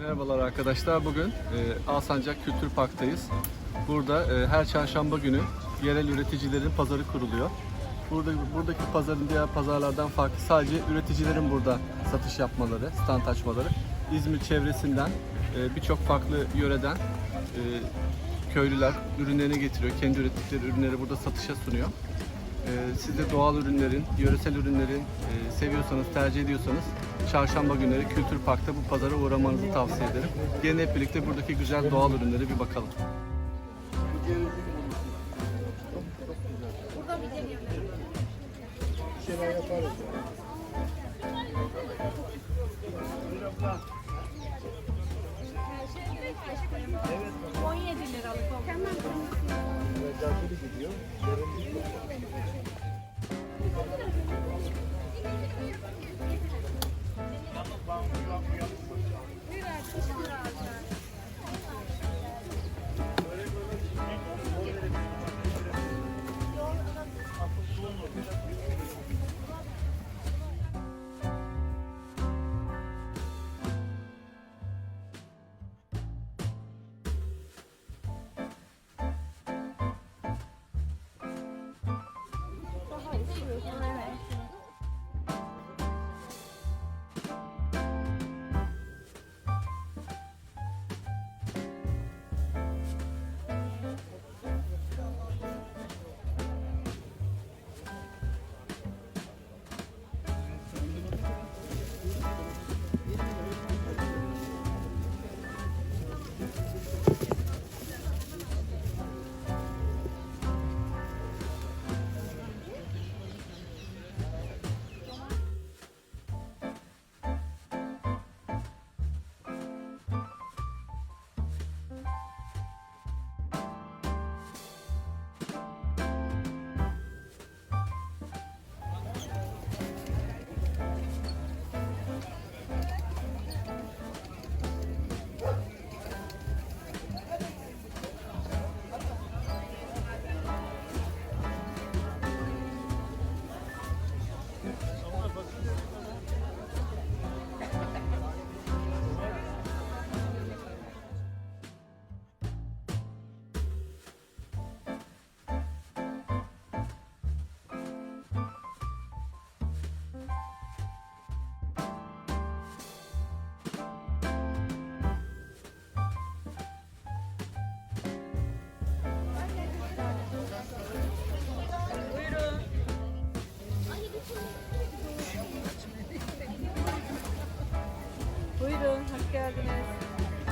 Merhabalar arkadaşlar. Bugün e, Alsancak Kültür Park'tayız. Burada e, her çarşamba günü yerel üreticilerin pazarı kuruluyor. Burada buradaki pazarın diğer pazarlardan farklı sadece üreticilerin burada satış yapmaları, stand açmaları. İzmir çevresinden e, birçok farklı yöreden e, köylüler ürünlerini getiriyor. Kendi ürettikleri ürünleri burada satışa sunuyor. Ee, Siz de doğal ürünlerin, yöresel ürünlerin e, seviyorsanız, tercih ediyorsanız çarşamba günleri Kültür Park'ta bu pazara uğramanızı tavsiye ederim. Gelin hep birlikte buradaki güzel doğal ürünlere bir bakalım. Evet. Buyurun, hoş geldiniz.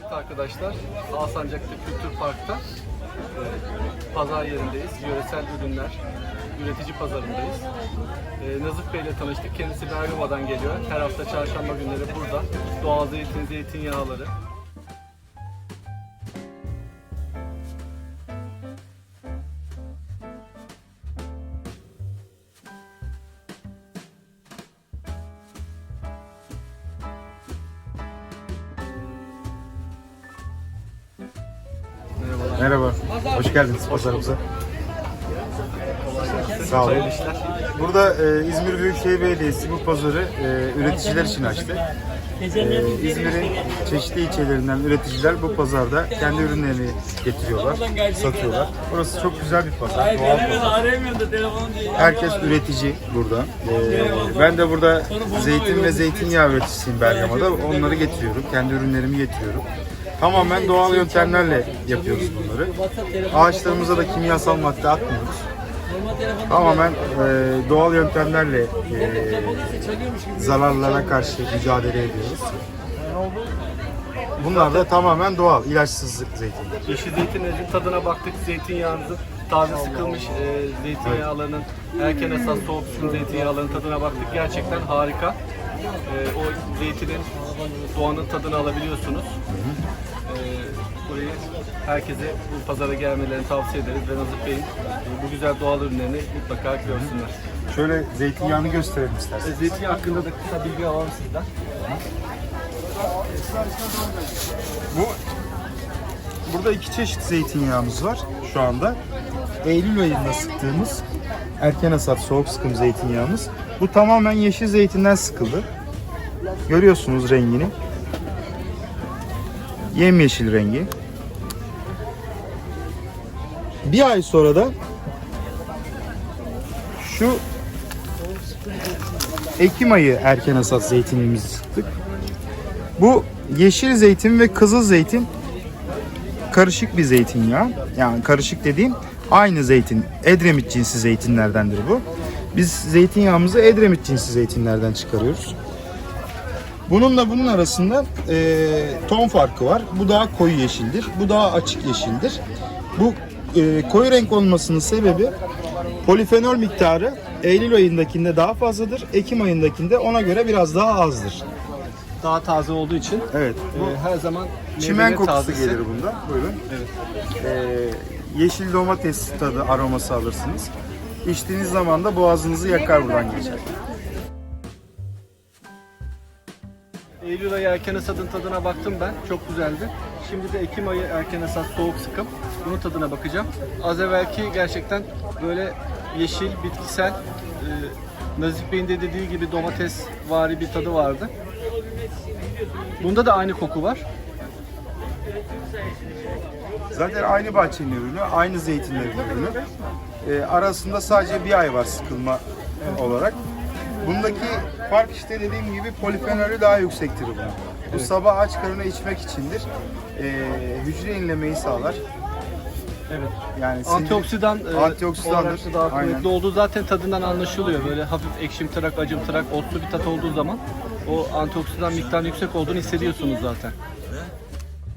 Evet arkadaşlar, Alsancak'ta Kültür Park'ta e, pazar yerindeyiz. Yöresel ürünler, üretici pazarındayız. E, Nazif Bey ile tanıştık. Kendisi Bergama'dan geliyor. Her hafta çarşamba günleri burada. Doğal zeytin, zeytinyağları, hoş geldiniz pazarımıza. Sağ olun. Burada e, İzmir Büyükşehir Belediyesi bu pazarı e, üreticiler için açtı. E, İzmir'in çeşitli ilçelerinden üreticiler bu pazarda kendi ürünlerini getiriyorlar, satıyorlar. Burası çok güzel bir pazar, doğal pazar. Herkes üretici burada. E, ben de burada zeytin ve zeytinyağı üreticisiyim Bergama'da. Onları getiriyorum, kendi ürünlerimi getiriyorum. Tamamen doğal yöntemlerle yapıyoruz bunları. Ağaçlarımıza da kimyasal madde atmıyoruz. Tamamen e, doğal yöntemlerle e, zararlara karşı mücadele ediyoruz. Bunlar da tamamen doğal, ilaçsız zeytin. Yeşil zeytinlerin tadına baktık. Zeytinyağınızın taze sıkılmış e, zeytinyağlarının erken esas soğuk sıkım zeytinyağlarının tadına baktık. Gerçekten harika. E, o zeytinin doğanın tadını alabiliyorsunuz. E, burayı herkese bu pazara gelmelerini tavsiye ederiz ve Nazif Bey'in e, bu güzel doğal ürünlerini mutlaka görsünler. Şöyle zeytinyağını gösterelim isterseniz. E, zeytinyağı hakkında da kısa bilgi alalım sizden. Bu burada iki çeşit zeytinyağımız var şu anda. Eylül ayında sıktığımız erken hasat soğuk sıkım zeytinyağımız. Bu tamamen yeşil zeytinden sıkıldı. Görüyorsunuz rengini. Yemyeşil rengi. Bir ay sonra da şu Ekim ayı erken hasat zeytinimizi sıktık. Bu yeşil zeytin ve kızıl zeytin karışık bir zeytinyağı. Yani karışık dediğim aynı zeytin. Edremit cinsi zeytinlerdendir bu. Biz zeytinyağımızı Edremit cinsi zeytinlerden çıkarıyoruz. Bununla bunun arasında eee, ton farkı var. Bu daha koyu yeşildir. Bu daha açık yeşildir. Bu eee, koyu renk olmasının sebebi polifenol miktarı Eylül ayındakinde daha fazladır. Ekim ayındakinde ona göre biraz daha azdır. Daha taze olduğu için Evet. e, her zaman Çimen kokusu tazesi. gelir bunda. Buyurun. Evet. Ee, yeşil domates tadı aroması alırsınız. İçtiğiniz zaman da boğazınızı yakar buradan geçer. Eylül ayı erken hasadın tadına baktım ben. Çok güzeldi. Şimdi de Ekim ayı erken hasat soğuk sıkım. Bunun tadına bakacağım. Az evvelki gerçekten böyle yeşil, bitkisel, e, Nazif Bey'in de dediği gibi domates vari bir tadı vardı. Bunda da aynı koku var. Zaten aynı bahçenin ürünü, aynı zeytinlerin ürünü. Ee, arasında sadece bir ay var sıkılma olarak. Bundaki fark işte dediğim gibi polifenolü daha yüksektir bunun. Bu sabah aç karına içmek içindir. Ee, hücre yenilemeyi sağlar. Evet. Yani Antioksidan, e, Antioksidandır. olarak da daha kuvvetli Aynen. olduğu zaten tadından anlaşılıyor. Böyle hafif ekşimtırak, acımtırak, otlu bir tat olduğu zaman o antioksidan miktarının yüksek olduğunu hissediyorsunuz zaten.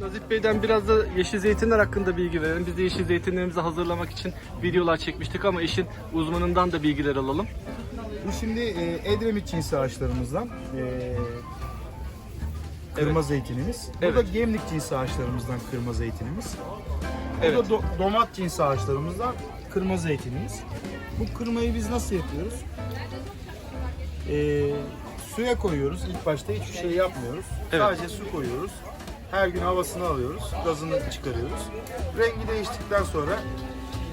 Nazif Bey'den biraz da yeşil zeytinler hakkında bilgi verelim. Biz de yeşil zeytinlerimizi hazırlamak için videolar çekmiştik ama işin uzmanından da bilgiler alalım. Bu şimdi e, Edremit cinsi ağaçlarımızdan e, kırma zeytinimiz. Bu Evet. da Gemlik cinsi ağaçlarımızdan kırma zeytinimiz. Bu Evet. da do- domat cinsi ağaçlarımızdan kırma zeytinimiz. Bu kırmayı biz nasıl yapıyoruz? E, suya koyuyoruz. İlk başta hiçbir şey yapmıyoruz. Evet. Sadece su koyuyoruz. Her gün havasını alıyoruz. Gazını çıkarıyoruz. Rengi değiştikten sonra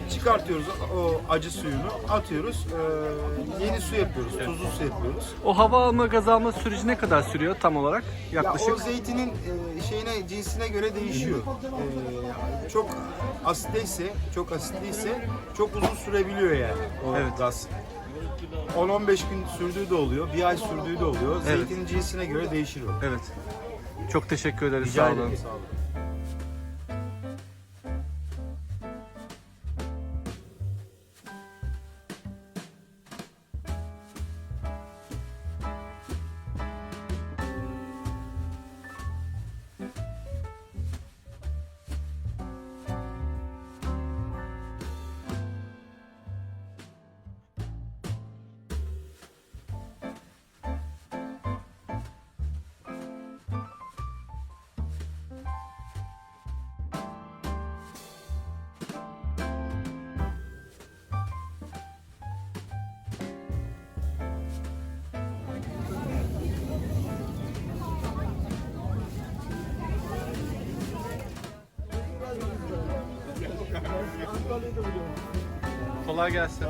çıkartıyoruz o acı suyunu, atıyoruz. Ee, yeni su yapıyoruz, tuzlu su yapıyoruz. O hava alma, gaz alma süreci ne kadar sürüyor tam olarak? Ya Yaklaşık. o zeytinin e, şeyine cinsine göre değişiyor. Ee, çok asitliyse, çok asitliyse çok uzun sürebiliyor yani o Evet. gaz. 10-15 gün sürdüğü de oluyor, bir ay sürdüğü de oluyor. Evet. Zeytinin cinsine göre değişir o. Evet. Çok teşekkür ederiz. Rica sağ olun. ederim. Sağ olun. Kolay gelsin.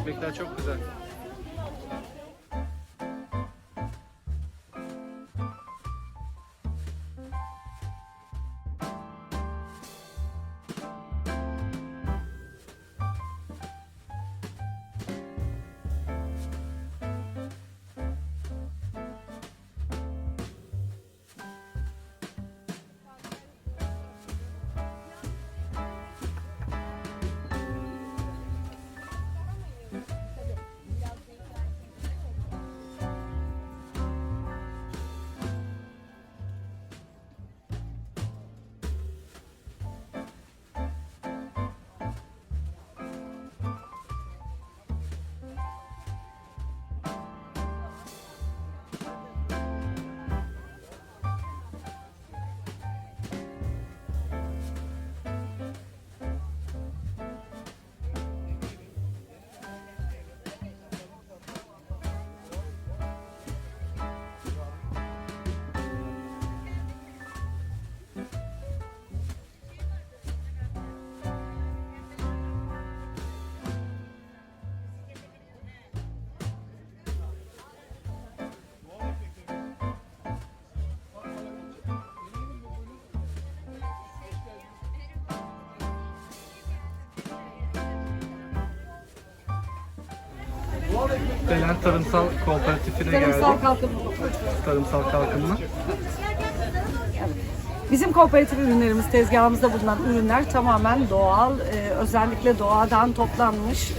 Ekmekler çok güzel. Belen Tarımsal Kooperatifine Tarımsal geldik. kalkınma. Tarımsal Kalkınma. Bizim kooperatif ürünlerimiz, tezgahımızda bulunan ürünler tamamen doğal, e, özellikle doğadan toplanmış e,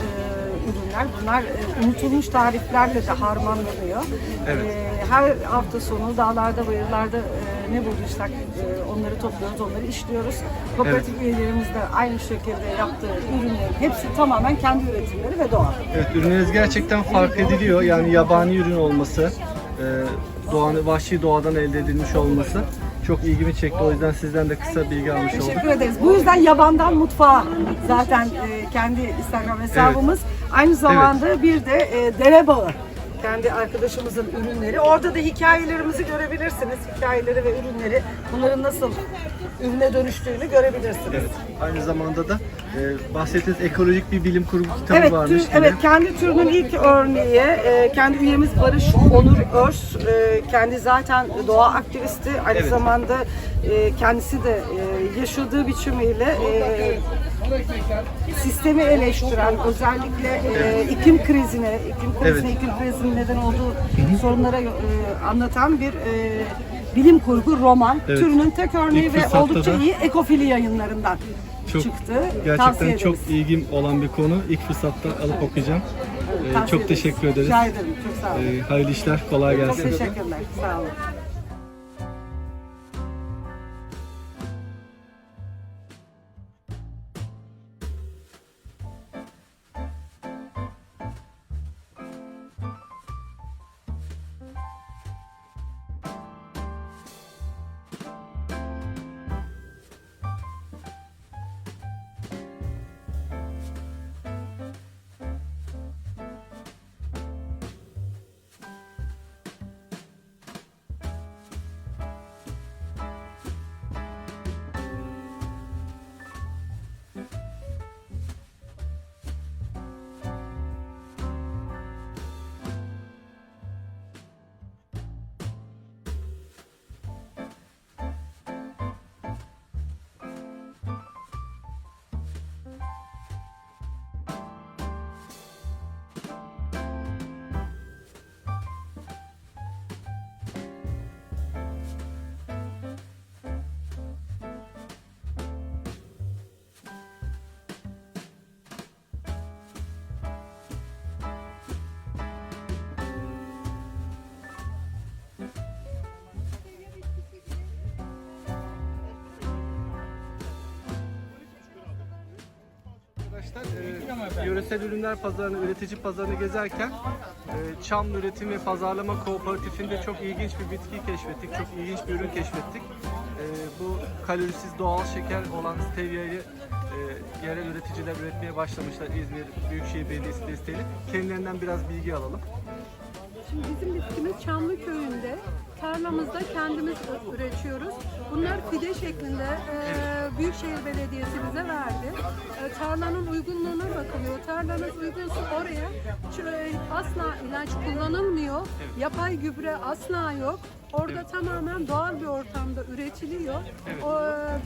ürünler. Bunlar e, unutulmuş tariflerle de harmanlanıyor. Evet. E, her hafta sonu dağlarda, bayırlarda e, ne bulduysak e, onları topluyoruz, onları işliyoruz. Kooperatif üyelerimiz de aynı şekilde yaptığı ürünlerin hepsi tamamen kendi üretimleri ve doğal. Evet, ürünleriniz gerçekten fark ediliyor. Yani yabani ürün olması, e, doğanı, vahşi doğadan elde edilmiş olması çok ilgimi çekti. O yüzden sizden de kısa bilgi almış oldum. Teşekkür ederiz. Bu yüzden yabandan mutfağa zaten e, kendi Instagram hesabımız. Aynı zamanda bir de e, dere bağı. Kendi arkadaşımızın ürünleri. Orada da hikayelerimizi görebilirsiniz. Hikayeleri ve ürünleri. Bunların nasıl ürüne dönüştüğünü görebilirsiniz. Evet. Aynı zamanda da e, bahsettiğiniz ekolojik bir bilim kurgu kitabı Evet, varmış. tür- evet kendi türünün ilk örneği e, kendi üyemiz Barış Onur Öz e, kendi zaten doğa aktivisti aynı Evet. zamanda e, kendisi de e, yaşadığı biçimiyle e, sistemi eleştiren özellikle e, iklim krizine, iklim krizine, Evet. iklim krizinin neden olduğu sorunlara e, anlatan bir e, bilim kurgu roman. Evet. Türünün tek örneği İlk ve oldukça da- iyi ekofili yayınlarından Çok- çıktı. Gerçekten Tavsiye çok ederiz. ilgim olan bir konu. İlk fırsatta alıp okuyacağım. E, Tavsiye çok ederiz. teşekkür ederiz. Rica ederim. Çok sağ olun. E, hayırlı işler, kolay Çok gelsin. teşekkürler. Sağ olun. E, yöresel ürünler pazarını, üretici pazarını gezerken e, Çam Üretim ve Pazarlama Kooperatifinde çok ilginç bir bitki keşfettik, çok ilginç bir ürün keşfettik. E, bu kalorisiz doğal şeker olan stevia'yı yerel üreticiler üretmeye başlamışlar İzmir Büyükşehir Belediyesi desteğiyle. Kendilerinden biraz bilgi alalım. Şimdi bizim bitkimiz Çamlıköy'ünde tarlamızda kendimiz üretiyoruz. Bunlar fide şeklinde e, Büyükşehir Belediyesi bize verdi. E, tarlanın uygunluğuna bakılıyor. Tarlanız uygunsa oraya ç- asla ilaç kullanılmıyor. Yapay gübre asla yok. Orada tamamen doğal bir ortamda üretiliyor. O,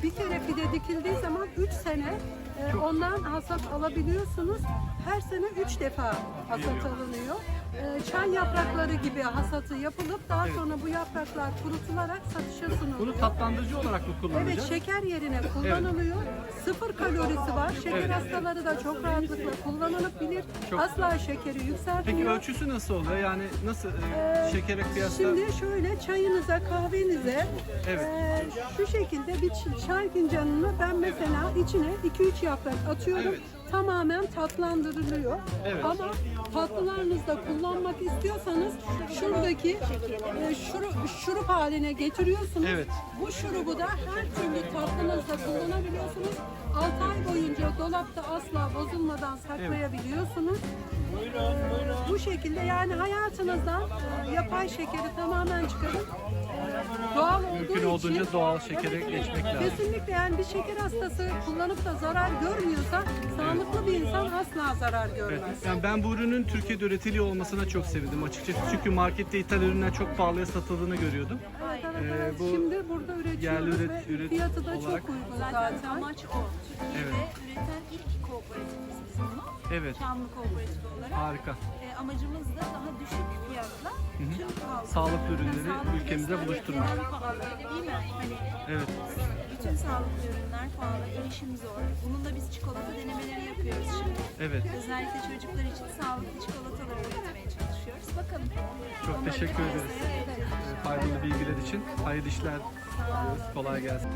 bir kere fide dikildiği zaman 3 sene e, ondan hasat alabiliyorsunuz. Her sene 3 defa hasat alınıyor. E, çay yaprakları gibi hasatı yapılıp daha sonra bu yapraklar kurutularak satışa sunuluyor. Bunu tatlandırıcı olarak mı Evet kullanacağız? şeker yerine kullanılıyor. Sıfır kalorisi var. Şeker Evet. hastaları da çok rahatlıkla kullanılabilir. Çok- Asla şekeri yükseltmiyor. Peki ölçüsü nasıl oluyor? Yani nasıl e, Ee, şekere kıyasla? Şimdi şöyle çayınıza, kahvenize Evet. e, şu şekilde bir ç- çay fincanını ben mesela içine 2-3 yaprak atıyorum. Evet. Tamamen tatlandırılıyor. Evet. Ama tatlılarınızda kullanmak istiyorsanız şuradaki e, şurup, şurup haline getiriyorsunuz. Evet. Bu şurubu da her türlü tatlınızda kullanabiliyorsunuz. 6 ay boyunca dolapta asla bozulmadan saklayabiliyorsunuz. Ee, bu şekilde yani hayatınızdan e, yapay şekeri tamamen çıkarıp doğal olduğu Mümkün için olduğunca doğal şekere Evet, geçmek lazım. Kesinlikle yani bir şeker hastası kullanıp da zarar görmüyorsa sağlıklı bir insan asla zarar Evet. görmez. Yani ben bu ürünün Türkiye'de üretiliyor olmasına çok sevindim açıkçası. Çünkü markette ithal ürünler çok pahalıya satıldığını görüyordum. Evet, evet, Ee, evet. bu Şimdi burada üretiyoruz yerli üret- ve üret- fiyatı da olarak- çok uygun Zaten zaten. amaç o. Türkiye'de Evet. üreten ilk kooperatifimiz biz bunu. Evet. Çamlı kooperatifi olarak. harika. E, amacımız da daha düşük fiyatla tüm halkı, Sağlıklı ürünleri buluşturmak. ürünleri pahalı, değil mi? Hani Evet. bütün sağlıklı ürünler pahalı, erişim zor. Bununla biz çikolata denemeleri yapıyoruz şimdi. Evet. Özellikle çocuklar için sağlıklı çikolatalar üretmeye çalışıyoruz. Bakalım. Çok Onları da teşekkür ederiz. piyasaya. Ee, Faydalı bilgiler için. Hayırlı işler. Kolay gelsin.